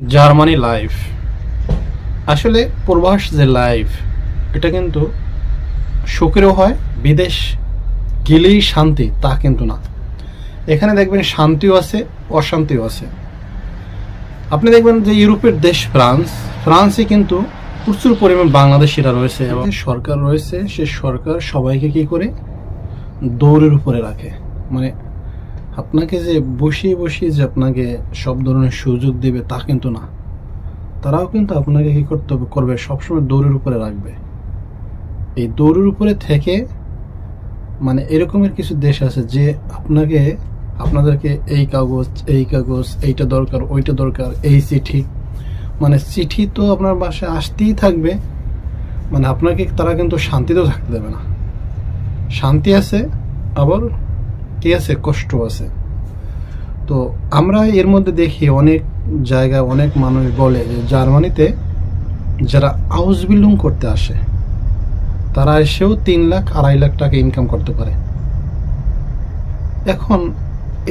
Germany life. আসলে প্রবাস যে লাইফ, এটা কিন্তু সুখেরও হয়, বিদেশ গেলেই শান্তি, তা কিন্তু না। এখানে দেখবেন শান্তিও আছে, অশান্তিও আছে। আপনি দেখবেন যে ইউরোপের দেশ ফ্রান্স, ফ্রান্সে কিন্তু প্রচুর পরিমাণ বাংলাদেশিরা রয়েছে এবং সরকার রয়েছে, সে সরকার সবাইকে কি করে? দৌড়ের উপরে রাখে। মানে আপনাকে যে বসিয়ে বসিয়ে যে আপনাকে সব ধরনের সুযোগ দেবে তা কিন্তু না। তারাও কিন্তু আপনাকে কী করতে করবে, সবসময় দৌড়ের উপরে রাখবে। এই দৌড়ের উপরে থেকে মানে এরকমের কিছু দেশ আছে যে আপনাকে, আপনাদেরকে এই কাগজ এই কাগজ, এইটা দরকার, ওইটা দরকার, এই চিঠি। মানে চিঠি তো আপনার বাসায় আসতেই থাকবে। মানে আপনাকে, তারা কিন্তু শান্তিতেও থাকতে দেবে না। শান্তি আছে, আবার কি আছে, কষ্ট আছে। তো আমরা এর মধ্যে দেখি অনেক জায়গায় অনেক মানুষ বলে যে জার্মানিতে যারা হাউস বিল্ডিং করতে আসে, তারা এসেও তিন লাখ আড়াই লাখ টাকা ইনকাম করতে পারে। এখন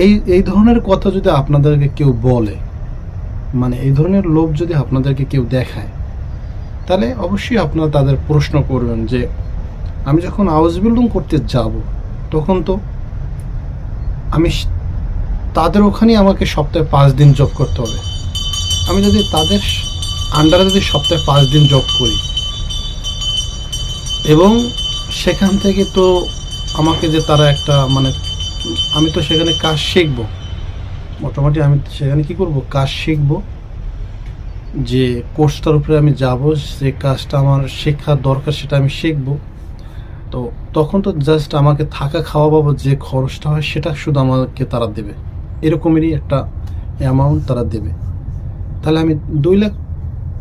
এই এই ধরনের কথা যদি আপনাদেরকে কেউ বলে মানে এই ধরনের লোভ যদি আপনাদেরকে কেউ দেখায়, তাহলে অবশ্যই আপনারা তাদের প্রশ্ন করবেন যে, আমি যখন হাউস বিল্ডিং করতে যাব, তখন তো আমি তাদের ওখানে আমাকে সপ্তাহে পাঁচ দিন জব করতে হবে। আমি যদি তাদের আন্ডারে যদি সপ্তাহে পাঁচ দিন জব করি, এবং সেখান থেকে তো আমাকে যে তারা একটা মানে আমি তো সেখানে কাজ শিখব। মোটামুটি আমি সেখানে কি করব? কাজ শিখব, যে কোর্সটার উপরে আমি যাব, যে কাজটা আমার শেখার দরকার সেটা আমি শিখব। তো তখন তো জাস্ট আমাকে থাকা খাওয়া বাবদ যে খরচটা হয়, সেটা শুধু আমাকে তারা দেবে। এরকমেরই একটা অ্যামাউন্ট তারা দেবে। তাহলে আমি দুই লাখ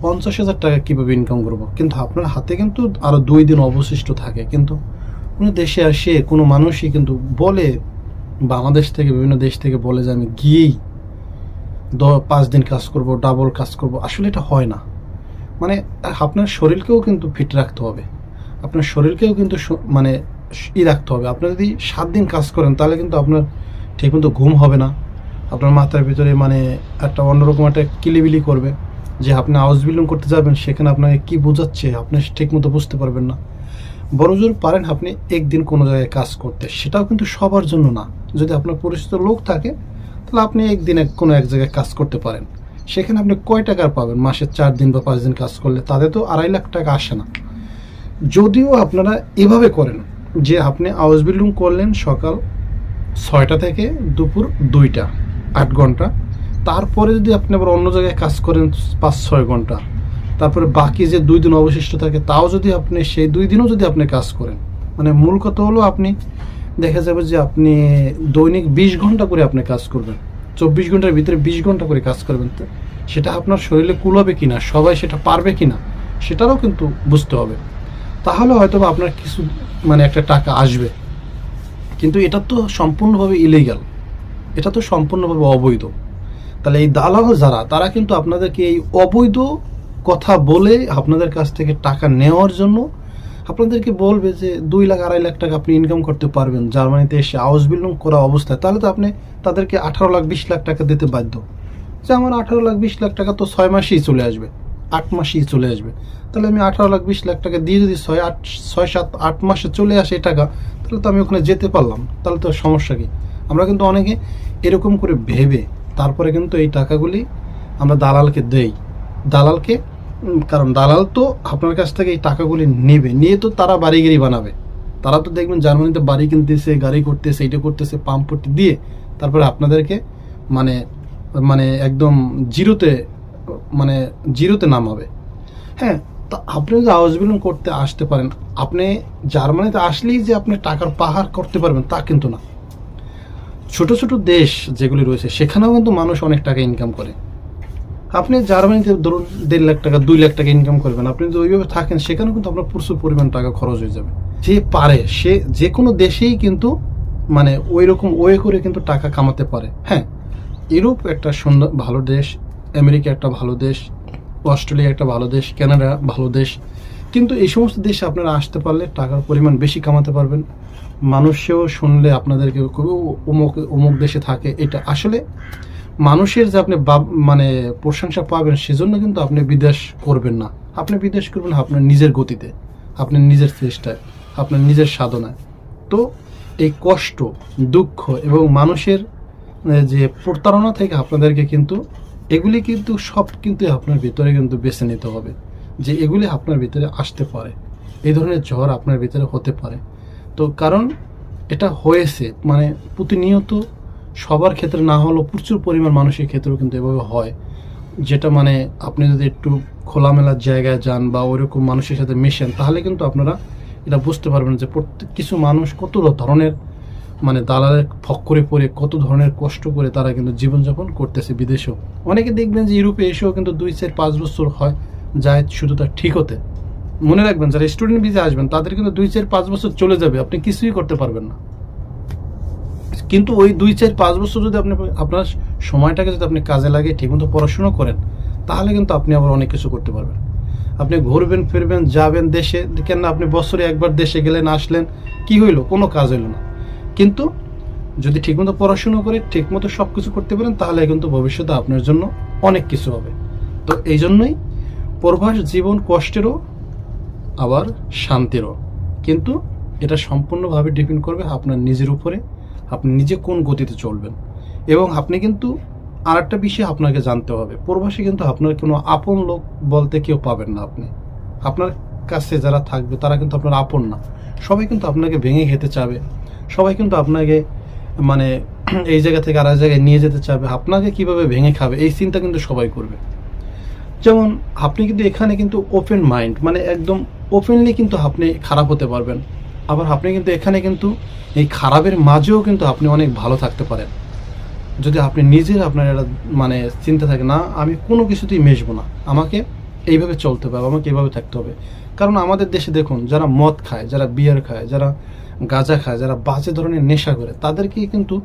পঞ্চাশ হাজার টাকা কীভাবে ইনকাম করব? কিন্তু আপনার হাতে কিন্তু আরও দুই দিন অবশিষ্ট থাকে। কিন্তু কোনো দেশে আসে, কোনো মানুষই কিন্তু বলে, বাংলাদেশ থেকে, বিভিন্ন দেশ থেকে বলে যে আমি গিয়েই দ, পাঁচ দিন কাজ করব ডাবল কাজ করব। আসলে এটা হয় না। মানে আপনার শরীরকেও কিন্তু ফিট রাখতে হবে। আপনার শরীরকেও কিন্তু মানে ই রাখতে হবে। আপনি যদি সাত দিন কাজ করেন, তাহলে কিন্তু আপনার ঠিকমতো ঘুম হবে না। আপনার মাথার ভিতরে মানে একটা অন্যরকম একটা কিলিবিলি করবে যে আপনি হাউস বিল্ডিং করতে যাবেন, সেখানে আপনাকে কি বোঝাচ্ছে আপনি ঠিকমতো বুঝতে পারবেন না। বড় জোর পারেন আপনি একদিন কোনো জায়গায় কাজ করতে। সেটাও কিন্তু সবার জন্য না। যদি আপনার পরিচিত লোক থাকে, তাহলে আপনি একদিন এক- কোনো এক জায়গায় কাজ করতে পারেন। সেখানে আপনি কয় টাকার পাবেন? মাসে চার দিন বা পাঁচ দিন কাজ করলে? তাদের তো আড়াই লাখ টাকা আসে না। যদিও আপনারা এভাবে করেন যে আপনি হাউস বিল্ডিং করলেন সকাল ছয়টা থেকে দুপুর দুইটা, আট ঘণ্টা। তারপরে যদি আপনি আবার অন্য জায়গায় কাজ করেন পাঁচ, ছয় ঘণ্টা। তারপরে বাকি যে দুই দিন অবশিষ্ট থাকে, তাও যদি আপনি সেই দুই দিনও যদি আপনি কাজ করেন। মানে মূল কথা হলো আপনি দেখা যাবে যে আপনি দৈনিক বিশ ঘণ্টা করে আপনি কাজ করবেন। চব্বিশ ঘণ্টার ভিতরে বিশ ঘণ্টা করে কাজ করবেন। সেটা আপনার শরীরে কুলাবে কিনা, সবাই সেটা পারবে কিনা, সেটারও কিন্তু বুঝতে হবে। তাহলে হয়তো আপনার কিছু মানে একটা টাকা আসবে। কিন্তু এটা তো সম্পূর্ণভাবে ইলিগাল এটা তো সম্পূর্ণভাবে অবৈধ। তাহলে এই দালাল যারা, তারা কিন্তু আপনাদেরকে এই অবৈধ কথা বলে আপনাদের কাছ থেকে টাকা নেওয়ার জন্য আপনাদেরকে বলবে যে দুই লাখ, আড়াই লাখ টাকা আপনি ইনকাম করতে পারবেন। জার্মানিতে এসে হাউস বিল্ডিং করা অবস্থায়। তাহলে তো আপনি তাদেরকে আঠারো লাখ, বিশ লাখ টাকা দিতে বাধ্য। যে আমার আঠারো লাখ, বিশ লাখ টাকা তো ছয় মাসেই চলে আসবে। আট মাসেই চলে আসবে। তাহলে আমি আঠারো লাখ, বিশ লাখ টাকা দিয়ে যদি ছয় আট, ছয়, সাত, আট মাসে চলে আসে এই টাকা, তাহলে তো আমি ওখানে যেতে পারলাম। তাহলে তো সমস্যা কী? আমরা কিন্তু অনেকে এরকম করে ভেবে তারপরে কিন্তু এই টাকাগুলি আমরা দালালকে দেই। দালালকে কারণ দালাল তো আপনার কাছ থেকে এই টাকাগুলি নেবে। নিয়ে তো তারা বাড়ি গাড়ি বানাবে। তারা তো দেখবেন জার্মানিতে বাড়ি কিনতেছে, গাড়ি করতেছে এইটা করতেছে পাম্প দিয়ে তারপরে আপনাদেরকে মানে মানে একদম জিরোতে মানে জিরোতে নামাবে। হ্যাঁ তা আপনি যদি হাউস বিল্ডিং করতে আসতে পারেন, আপনি জার্মানিতে আসলেই যে আপনি টাকার পাহাড় করতে পারবেন তা কিন্তু না। ছোট ছোট দেশ যেগুলি রয়েছে, সেখানেও কিন্তু মানুষ অনেক টাকা ইনকাম করে। আপনি জার্মানিতে ধরুন দেড় লাখ টাকা, দুই লাখ টাকা ইনকাম করবেন, আপনি যদি ওইভাবে থাকেন, সেখানেও কিন্তু আপনার প্রচুর পরিমাণ টাকা খরচ হয়ে যাবে। যে পারে, সে যে কোনো দেশেই কিন্তু মানে ওই রকম ওয়ে করে কিন্তু টাকা কামাতে পারে। হ্যাঁ ইউরোপ একটা সুন্দর, ভালো দেশ আমেরিকা একটা ভালো দেশ, অস্ট্রেলিয়া একটা ভালো দেশ, কানাডা ভালো দেশ। কিন্তু এই সমস্ত দেশে আপনারা আসতে পারলে টাকার পরিমাণ বেশি কামাতে পারবেন। মানুষেও শুনলে আপনাদেরকে অমুক অমুক দেশে থাকে, এটা আসলে মানুষের যে আপনি মানে প্রশংসা পাবেন সেজন্য কিন্তু আপনি বিদেশ করবেন না। আপনি বিদেশ করবেন আপনার নিজের গতিতে, আপনার নিজের চেষ্টায়, আপনার নিজের সাধনায়। তো এই কষ্ট, দুঃখ এবং মানুষের যে প্রতারণা থেকে আপনাদেরকে কিন্তু এগুলি কিন্তু সব কিন্তু আপনার ভিতরে কিন্তু বেছে নিতে হবে যে এগুলি আপনার ভিতরে আসতে পারে। এই ধরনের ঝড় আপনার ভিতরে হতে পারে। তো কারণ এটা হয়েছে মানে প্রতিনিয়ত সবার ক্ষেত্রে না হলেও প্রচুর পরিমাণ মানুষের ক্ষেত্রেও কিন্তু এভাবে হয়। যেটা মানে আপনি যদি একটু খোলামেলার জায়গায় যান বা ওইরকম মানুষের সাথে মেশেন, তাহলে কিন্তু আপনারা এটা বুঝতে পারবেন যে প্রত্যেক, কিছু মানুষ কত ধরনের মানে দালালের ফক্করে পড়ে, কত ধরনের কষ্ট করে তারা কিন্তু জীবনযাপন করতেছে বিদেশেও। অনেকে দেখবেন যে ইউরোপে এসেও কিন্তু দুই চার পাঁচ বছর হয়, যায় শুধু তার ঠিক হতে। মনে রাখবেন, যারা স্টুডেন্ট ভিসা আসবেন, তাদের কিন্তু দুই চার পাঁচ বছর চলে যাবে, আপনি কিছুই করতে পারবেন না। কিন্তু ওই দুই চার পাঁচ বছর যদি আপনি, আপনার সময়টাকে যদি আপনি কাজে লাগিয়ে ঠিকমতো পড়াশোনা করেন, তাহলে কিন্তু আপনি আবার অনেক কিছু করতে পারবেন। আপনি ঘুরবেন, ফিরবেন, যাবেন দেশে কেন আপনি বছরে একবার দেশে গেলেন, আসলেন, কি হইল? কোনো কাজ হইল না। কিন্তু যদি ঠিকমতো পড়াশুনো করে ঠিকমতো সব কিছু করতে পারেন, তাহলে কিন্তু ভবিষ্যতে আপনার জন্য অনেক কিছু হবে। তো এই জন্যই প্রভাস জীবন কষ্টেরও আবার শান্তিরও। কিন্তু এটা সম্পূর্ণভাবে ডিপেন্ড করবে আপনার নিজের উপরে, আপনি নিজে কোন গতিতে চলবেন। এবং আপনি কিন্তু আর একটা বিষয় আপনাকে জানতে হবে। প্রবাসী কিন্তু আপনার কোনো আপন লোক বলতে কেউ পাবেন না আপনি। আপনার কাছে যারা থাকবে, তারা কিন্তু আপনার আপন না। সবাই কিন্তু আপনাকে ভেঙে খেতে চাবে। সবাই কিন্তু আপনাকে মানে এই জায়গা থেকে আর জায়গায় নিয়ে যেতে চাবে, আপনাকে কীভাবে ভেঙে খাবে, এই চিন্তা কিন্তু সবাই করবে। যেমন আপনি কিন্তু এখানে কিন্তু ওপেন মাইন্ড মানে একদম ওপেনলি কিন্তু আপনি খারাপ হতে পারবেন। আবার আপনি কিন্তু এখানে কিন্তু এই খারাপের মাঝেও কিন্তু আপনি অনেক ভালো থাকতে পারেন। যদি আপনি নিজের আপনার একটা মানে চিন্তা থাকে, না, আমি কোনো কিছুতেই মেশবো না। আমাকে এইভাবে চলতে হবে, আমাকে এইভাবে থাকতে হবে। কারণ আমাদের দেশে দেখুন, যারা মদ খায়, যারা বিয়ার খায়, যারা গাঁজা খায়, যারা বাজে ধরনের নেশা করে, তাদেরকে কিন্তু,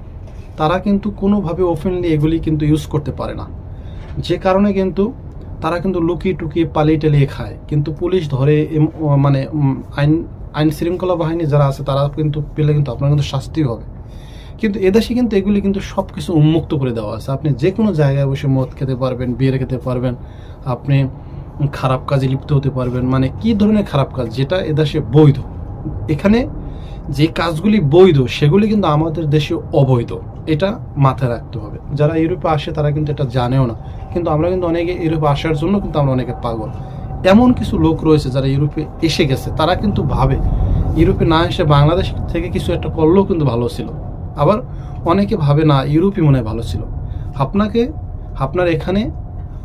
তারা কিন্তু কোনোভাবে ওপেনলি এগুলি কিন্তু ইউজ করতে পারে না। যে কারণে কিন্তু তারা কিন্তু লুকিয়ে টুকিয়ে পালিয়ে টালিয়ে খায়। কিন্তু পুলিশ ধরে মানে আইন আইন শৃঙ্খলা বাহিনী যারা আছে, তারা কিন্তু পেলে কিন্তু আপনার কিন্তু শাস্তি হবে। কিন্তু এদেশে কিন্তু এগুলি কিন্তু সব কিছু উন্মুক্ত করে দেওয়া আছে। আপনি যে কোনো জায়গায় বসে মদ খেতে পারবেন বিয়ে খেতে পারবেন, আপনি খারাপ কাজে লিপ্ত হতে পারবেন। মানে কি ধরনের খারাপ কাজ? যেটা এদেশে বৈধ। এখানে যে কাজগুলি বৈধ, সেগুলি কিন্তু আমাদের দেশে অবৈধ। এটা মাথায় রাখতে হবে। যারা ইউরোপে আসে, তারা কিন্তু এটা জানেও না। কিন্তু আমরা কিন্তু অনেকে ইউরোপে আসার জন্য কিন্তু আমরা অনেকে পাগল। এমন কিছু লোক রয়েছে যারা ইউরোপে এসে গেছে। তারা কিন্তু ভাবে, ইউরোপে না এসে বাংলাদেশ থেকে কিছু একটা করলেও কিন্তু ভালো ছিল। আবার অনেকে ভাবে, না, ইউরোপই মনে ভালো ছিল। আপনাকে, আপনার এখানে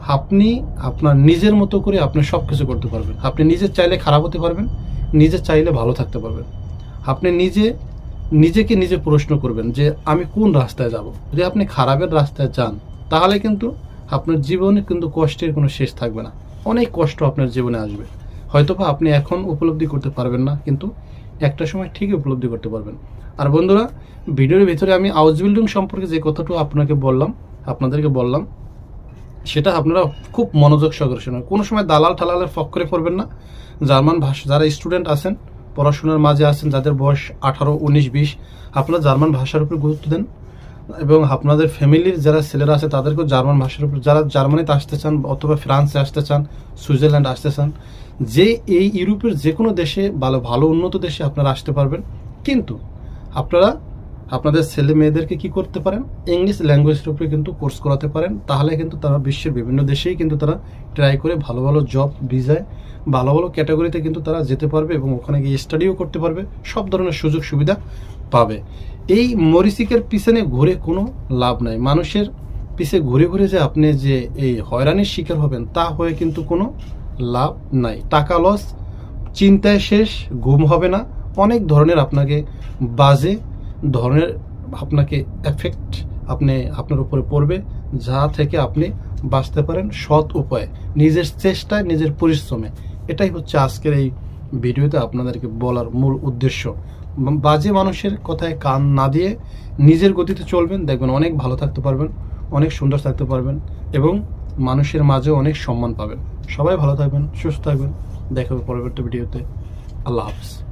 আপনি আপনার নিজের মতো করে আপনি সব কিছু করতে পারবেন। আপনি নিজে চাইলে খারাপ হতে পারবেন, নিজে চাইলে ভালো থাকতে পারবেন। আপনি নিজে, নিজেকে নিজে প্রশ্ন করবেন যে, আমি কোন রাস্তায় যাব? যদি আপনি খারাপের রাস্তায় যান, তাহলে কিন্তু আপনার জীবনে কিন্তু কষ্টের কোনো শেষ থাকবে না। অনেক কষ্ট আপনার জীবনে আসবে। হয়তোবা আপনি এখন উপলব্ধি করতে পারবেন না, কিন্তু একটা সময় ঠিকই উপলব্ধি করতে পারবেন। আর বন্ধুরা, ভিডিওর ভিতরে আমি হাউস বিল্ডিং সম্পর্কে যে কথাটা আপনাকে বললাম, আপনাদেরকে বললাম সেটা আপনারা খুব মনোযোগ সহকারে শুনুন। কোনো সময় দালাল ঠালালের ফক্করে পড়বেন না। জার্মান ভাষা যারা স্টুডেন্ট আছেন, পড়াশোনার মাঝে আছেন, যাদের বয়স আঠারো, উনিশ, বিশ, আপনারা জার্মান ভাষার উপর গুরুত্ব দেন এবং আপনাদের ফ্যামিলির যারা ছেলেরা আছে, তাদেরকেও জার্মান ভাষার উপর যারা জার্মানিতে আসতে চান অথবা ফ্রান্সে আসতে চান, সুইজারল্যান্ড আসতে চান, যে এই ইউরোপের যে কোনো দেশে ভালো ভালো উন্নত দেশে আপনারা আসতে পারবেন। কিন্তু আপনারা আপনাদের ছেলে মেয়েদেরকে কি করতে পারেন? ইংলিশ ল্যাঙ্গুয়েজের উপরে কিন্তু কোর্স করাতে পারেন। তাহলে কিন্তু তারা বিশ্বের বিভিন্ন দেশেই কিন্তু তারা ট্রাই করে ভালো ভালো জব ভিসায় ভালো ভালো ক্যাটাগরিতে কিন্তু তারা যেতে পারবে এবং ওখানে গিয়ে স্টাডিও করতে পারবে। সব ধরনের সুযোগ সুবিধা পাবে। এই মরিচিকের পিছনে ঘুরে কোনো লাভ নাই। মানুষের পিছে ঘুরে ঘুরে যে আপনি যে এই হয়রানির শিকার হবেন, তা হয়ে কিন্তু কোনো লাভ নাই। টাকা লস চিন্তায় শেষ, ঘুম হবে না। অনেক ধরনের আপনাকে বাজে ধরনের আপনাকে এফেক্ট আপনি, আপনার উপরে পড়বে, যা থেকে আপনি বাঁচতে পারেন সৎ উপায়ে, নিজের চেষ্টায়, নিজের পরিশ্রমে। এটাই হচ্ছে আজকের এই ভিডিওতে আপনাদেরকে বলার মূল উদ্দেশ্য। বাজে মানুষের কথায় কান না দিয়ে নিজের গতিতে চলবেন, দেখবেন অনেক ভালো থাকতে পারবেন, অনেক সুন্দর থাকতে পারবেন এবং মানুষের মাঝে অনেক সম্মান পাবেন। সবাই ভালো থাকবেন, সুস্থ থাকবেন। দেখা পরবর্তী ভিডিওতে। আল্লাহ হাফিজ।